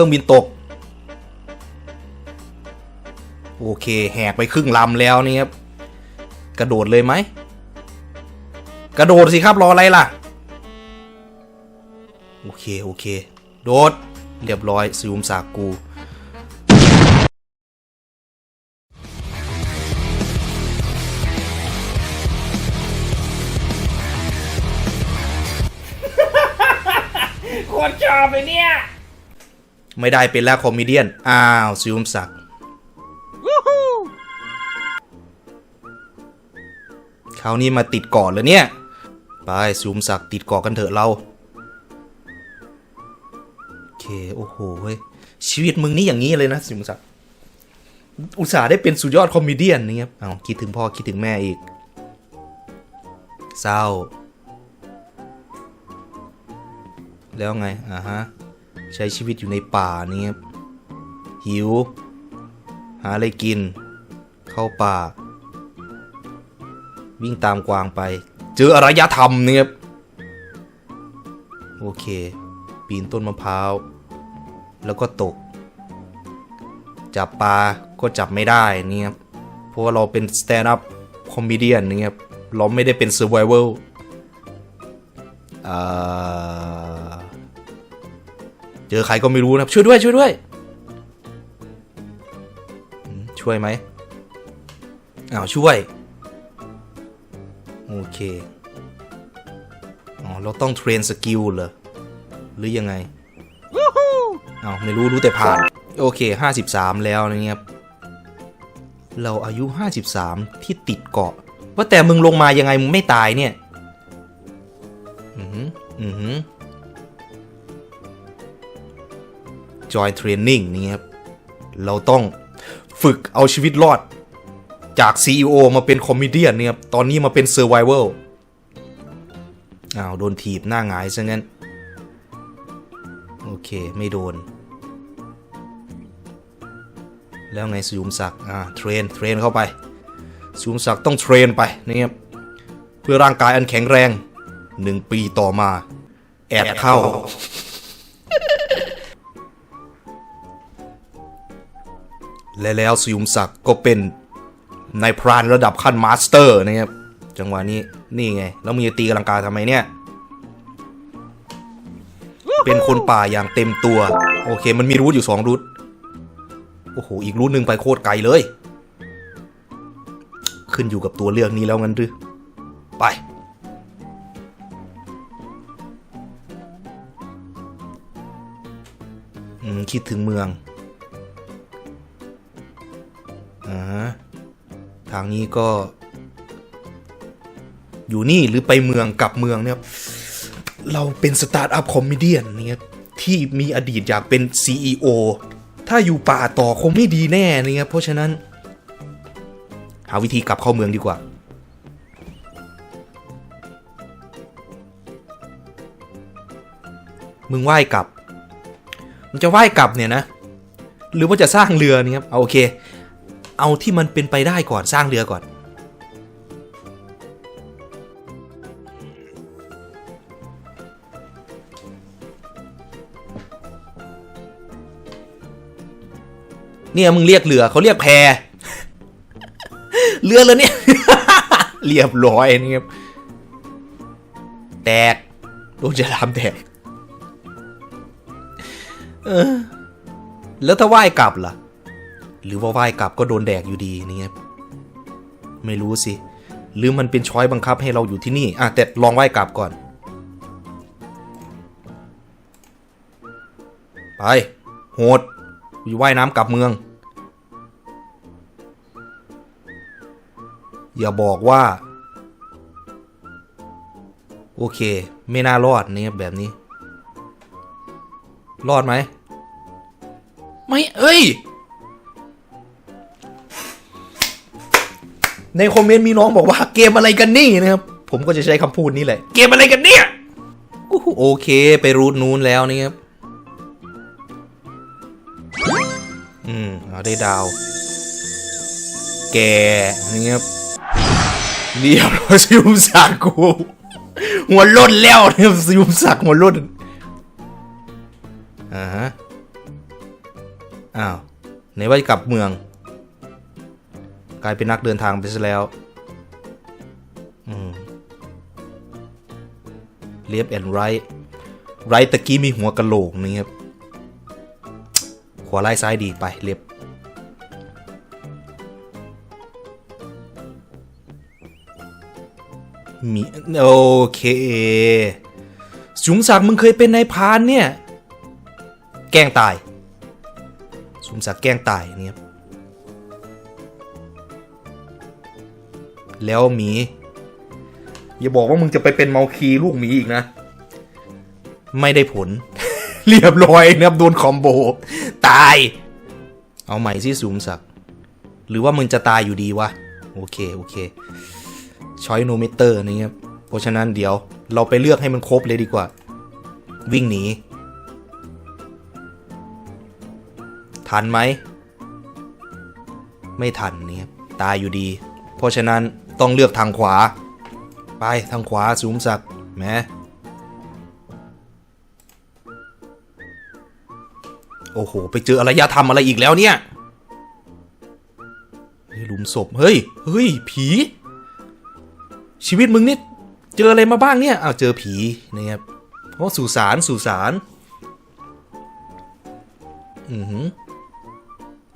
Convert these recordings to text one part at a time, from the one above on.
รื่องบินตก โอเค แหกไปครึ่งลำแล้วนี่ครับ กระโดดเลยไหม กระโดดสิครับรออะไรล่ะ โอเค โอเค โดด เรียบร้อยซิวมสากกูโคตรชอบเลยเนี่ย ไม่ได้เป็นแล้วคอมเมเดี้อ้าวซิวมศักดิ์คราวนี้มาติดเกาะเลยเนี่ย ไปซิวมศักดิ์ติดกาะกันเถอะเรา โอเค โอ้โหเฮ้ยชีวิตมึงนี่อย่างนี้เลยนะซิวมศักดิ์อุตส่าห์ได้เป็นสุดยอดคอมเมเดี้นี่ครับเอาคิดถึงพ่อคิดถึงแม่อีก เศร้า แล้วไง อ่าฮะ ใช้ชีวิตอยู่ในป่านี่ครับหิว หาอะไรกิน เข้าป่า วิ่งตามกวางไป เจออารยธรรมเนี่ยครับโอเค ปีนต้นมะพร้าว แล้วก็ตก จับปลาก็จับไม่ได้เนี่ยครับเพราะว่าเราเป็น stand up comedian นี่ครับเราไม่ได้เป็น survival อ่า เจอใครก็ไม่รู้นะครับ ช่วยด้วย ช่วยด้วย ช่วยไหมอ้าวช่วย โอเค อ๋อ เราต้องเทรนสกิลเหรอ หรือยังไงอ้าวไม่รู้ รู้แต่ผ่าน โอเค 53 แล้วนะครับเราอายุ 53 ที่ติดเกาะ ว่าแต่มึงลงมายังไง มึงไม่ตายเนี่ย อือหืออือหือ Join Training นี่ครับ เราต้องฝึกเอาชีวิตรอดจาก CEO มาเป็นคอมเมเดี้เนี่ยครับ ตอนนี้มาเป็น Survival อ้าวโดนถีบหน้าหงายซะงั้น โอเค ไม่โดน แล้วไงสุยุมศักดิ์อ่าเทรน เทรนเข้าไปสุยุมศักดิ์ต้องเทรนไปนะครับ เพื่อร่างกายอันแข็งแรงหนึ่งปีต่อมา แอบเข้า และแล้วสยุมศักดิ์ก็เป็นนายพรานระดับขั้นมาสเตอร์นะครับ จังหวะนี้นี่ไง แล้วมึงจะตีกำลังกายทำไมเนี่ย เป็นคนป่าอย่างเต็มตัว โอเค มันมีรูทอยู่สองรูทโอ้โห อีกรูทหนึ่งไปโคตรไกลเลย ขึ้นอยู่กับตัวเลือกนี้แล้วงั้นหรือไปอืมคิดถึงเมือง อ่าทางนี้ก็ อยู่นี่หรือไปเมืองกลับเมืองเนี่ยเราเป็นสตาร์ทอัพคอมเมเดี้เนี่ยที่มีอดีตอยากเป็น CEO ถ้าอยู่ป่าต่อคงไม่ดีแน่เนี่ยเพราะฉะนั้น หาวิธีกลับเข้าเมืองดีกว่ามึงว่ายกลับมึงจะว่ายกลับเนี่ยนะ หรือว่าจะสร้างเรือนี่ครับ เอาโอเค เอาที่มันเป็นไปได้ก่อนสร้างเรือก่อน เนี่ยมึงเรียกเรือเขาเรียกแพเรือเลยเนี่ย เรียบร้อยนี่ครับ แตกโดนจะทำแตก เออ แล้วถ้าว่ายกลับล่ะ หรือว่าว่ายกลับก็โดนแดกอยู่ดีนี่ครับไม่รู้สิ หรือมันเป็นช้อยบังคับให้เราอยู่ที่นี่อะแต่ลองว่ายกลับก่อน ไป โหดอยู่ว่ายน้ำกลับเมือง อย่าบอกว่า โอเค ไม่น่ารอดนี่แบบนี้ รอดไหม ไม่ เอ้ย ในคอมเมนต์มีน้องบอกว่าเกมอะไรกันนี่นะครับผมก็จะใช้คำพูดนี้แหละ เกมอะไรกันเนี่ยอู้หูโอเคไปรูทนู้นแล้วนี่ครับอืมเอาได้ดาว แกนี่ครับเรียบร้อยซิมสักกูหัวล้นแล้วเนี่ยซิมสักหัวล้นอ่าฮะอ้าวไหนว่าจะกลับเมือง กลายเป็นนักเดินทางไปซะแล้วอืมเลียบแอนไรไรตะกี้มีหัวกะโหลกนี่ครับขวาไล่ซ้ายดีไปเลียบมีโอเคสุงศักดิ์มึงเคยเป็นนายพานเนี่ย แกล้งตายสุงศักดิ์แกล้งตายนี่ครับ แล้วหมี อย่าบอกว่ามึงจะไปเป็นเมาคีลูกหมีอีกนะ ไม่ได้ผล เรียบร้อยนะครับโดนคอมโบ ตาย เอาใหม่สิสูงศัก หรือว่ามึงจะตายอยู่ดีวะ โอเค โอเคช้อยโนมิเตอร์นี่ครับเพราะฉะนั้นเดี๋ยวเราไปเลือกให้มันครบเลยดีกว่า วิ่งหนี ทันไหม ไม่ทันนี่ครับตายอยู่ดี เพราะฉะนั้น ต้องเลือกทางขวา ไปทางขวาสูงสักดิ์แมโอ้โห ไปเจออารยธรรมอะไรอีกแล้วเนี่ยเฮ้ยหลุมศพ เฮ้ย เฮ้ย ผี ชีวิตมึงนี่ เจออะไรมาบ้างเนี่ยอ้าวเจอผีนะครับโอ้สุสานสุสาน อือหือ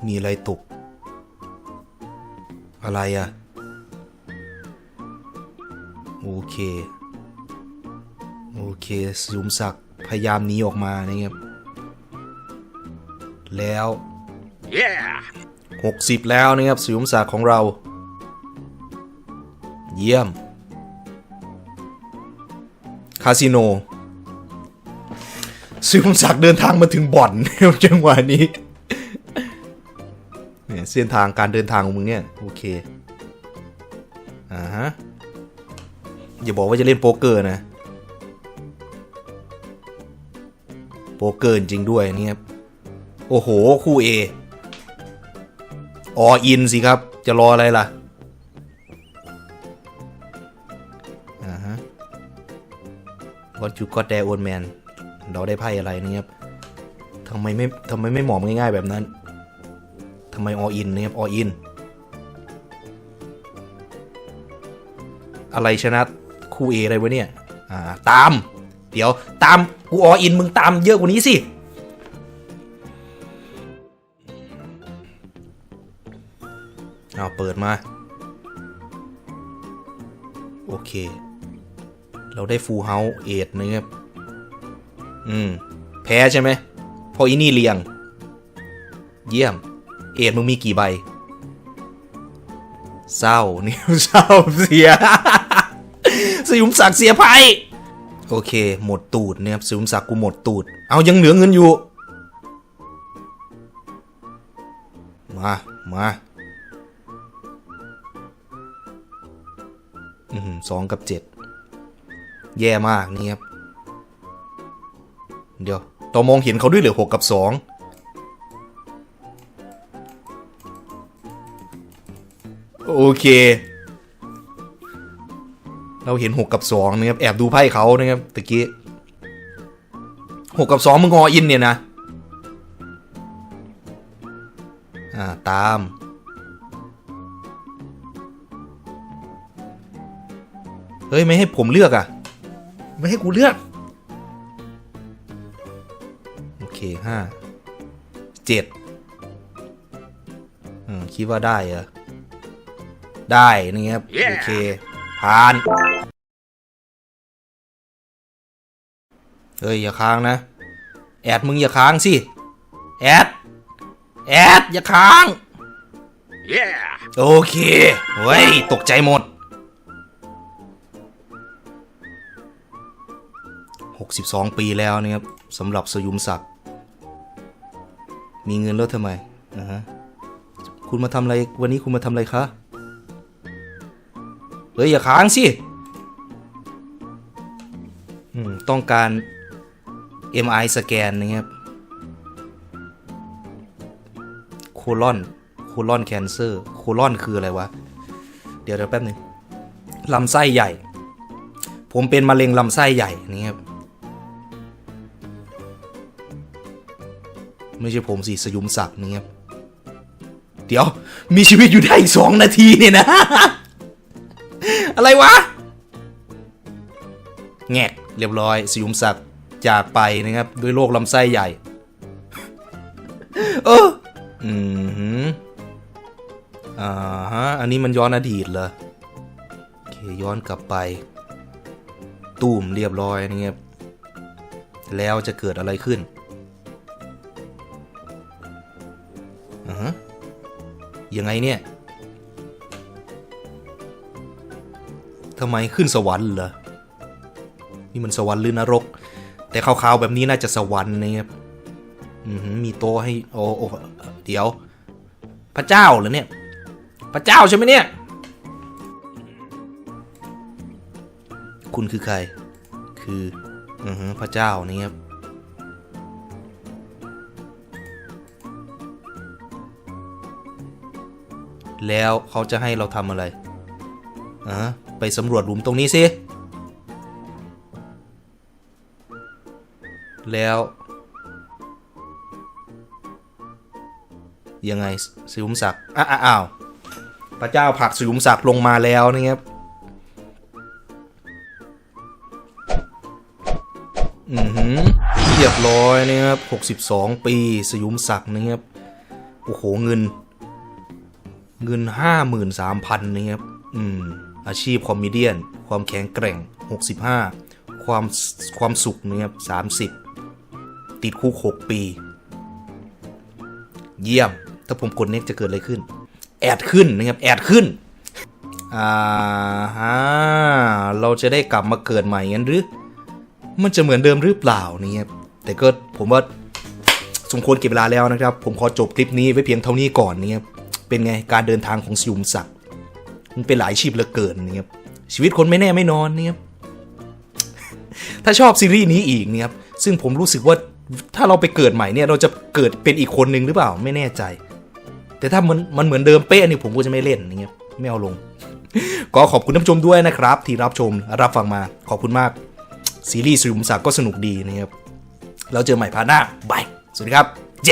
มีอะไรตก อะไรอะ โอเค โอเคสุมศักดิ์พยายามหนีออกมานะครับ แล้ว Yeah! 60 แล้วนะครับสุมศักดิ์ของเรา เยี่ยม คาสิโนสุมศักดิ์เดินทางมาถึงบ่อนจังหวะนี้เนี่ยเส้นทางการเดินทางของมึงเนี่ย โอเคอ่าฮะ อย่าบอกว่าจะเล่นโป๊กเกอร์นะ โป๊กเกอร์จริงด้วยนี่ครับ โอ้โห คู่เอออินสิครับ จะรออะไรล่ะอ่าฮะ What you got there old man เราได้ไพ่อะไรนี่ครับทำไมไม่ทำไมไม่หมอมง่ายๆแบบนั้นทำไมออินเนี่ยครับออิน อะไรชนะ คูเออะไรวะเนี่ยอ่าตาม เดี๋ยวตามกูออินมึงตามเยอะกว่านี้สิเอาเปิดมา โอเค เราได้ฟูลเฮาส์เอ็ดนะครับอืม แพ้ใช่ไหมเพออีนี่เลียง เยี่ยม เอ็ดมึงมีกี่ใบเศร้านี่เศร้าเสีย สยุมศักดิ์เสียไพ่โอเค หมดตูดเนี่ยครับสยุมศักดิ์กูหมดตูด เอายังเหลือเงินอยู่ มามาสองกับเจ็ดแย่มากนี่ครับ เดี๋ยวต่อมองเห็นเขาด้วยเหลือหกกับสองโอเค เราเห็นหกกับสองนะครับ แอบดูไพ่เขานะครับตะกี้หกกับสองมึงงออินเนี่ยนะ อ่า ตาม เฮ้ย ไม่ให้ผมเลือกอะ ไม่ให้กูเลือก โอเคห้าเจ็ดอืม คิดว่าได้เหรอ ได้ นี่ครับ Yeah โอเค ผ่าน เฮ้ยอย่าค้างนะ แอดมึงอย่าค้างสิ แอด แอดอย่าค้าง Yeah! โอเค เฮ้ย ตกใจหมด 62 ปีแล้วนะครับสำหรับสยุมศักดิ์มีเงินแล้วทำไมนะฮะคุณมาทำอะไรวันนี้คุณมาทำอะไรคะ เฮ้ย อย่าค้างสิอืมต้องการ MI สแกนนะครับโคลอนโคลอนแคนเซอร์โคลอนคืออะไรวะ เดี๋ยวเดี๋ยวแป๊บนึงลำไส้ใหญ่ ผมเป็นมะเร็งลำไส้ใหญ่นี่ครับไม่ใช่ผมสิสยุมศักดิ์นี่ครับเดี๋ยวมีชีวิตอยู่ได้อีกสองนาทีเนี่ยนะ อะไรวะแงกเรียบร้อยสยุมศักดิ์ จากไปนะครับ ด้วยโรคลำไส้ใหญ่ เออ อืมออ่าฮะ อันนี้มันย้อนอดีตเหรอโอเคย้อนกลับไป ตูมเรียบร้อยนะครับแล้วจะเกิดอะไรขึ้นอ่าฮะยังไงเนี่ยทำไมขึ้นสวรรค์เหรอ นี่มันสวรรค์หรือนรก แต่ขาวๆแบบนี้น่าจะสวรรค์นะครับมีโต๊ะให้โอ้โอ้เดี๋ยว พระเจ้าเหรอเนี่ย พระเจ้าใช่ไหมเนี่ย คุณคือใคร คืออือฮึพระเจ้านี่ครับแล้วเขาจะให้เราทำอะไรอะไปสำรวจหลุมตรงนี้สิ แล้ว ยังไงสิวุมศักดิ์อ้าอ้าวพระเจ้าผักสิวุมศักดิ์ลงมาแล้วนะครับอือหือเรียบร้อยนะครับ 62 ปีสยุมศักดิ์นะครับ โอ้โห เงิน เงิน 53,000นะครับ อืม อาชีพคอมเมเดียน ความแข็งแกร่ง 65 ความความสุขนะครับ 30 ติดคุก 6 ปี เยี่ยม ถ้าผมกดเน็กจะเกิดอะไรขึ้น แอดขึ้นนะครับ แอดขึ้น อ่าฮะเราจะได้กลับมาเกิดใหม่งั้นหรือ มันจะเหมือนเดิมหรือเปล่านี่ครับ แต่ก็ผมว่าสมควรเก็บเวลาแล้วนะครับ ผมขอจบคลิปนี้ไว้เพียงเท่านี้ก่อนนี่ครับเป็นไงการเดินทางของสิยุมศักดิ์มันเป็นหลายอาชีพเหลือเกินนี่ครับชีวิตคนไม่แน่ไม่นอนนี่ครับถ้าชอบซีรีส์นี้อีกนี่ครับซึ่งผมรู้สึกว่า ถ้าเราไปเกิดใหม่เนี่ยเราจะเกิดเป็นอีกคนหนึ่งหรือเปล่าไม่แน่ใจ แต่ถ้ามันมันเหมือนเดิมเป๊ะนี่ผมก็จะไม่เล่นนี่ครับไม่เอาลง ก็ขอบคุณท่านผู้ชมด้วยนะครับ ที่รับชมรับฟังมาขอบคุณมาก ซีรีส์สุริมศักดิ์ก็สนุกดีนะครับแล้วเจอใหม่พาร์ทหน้าบายสวัสดีครับ เจ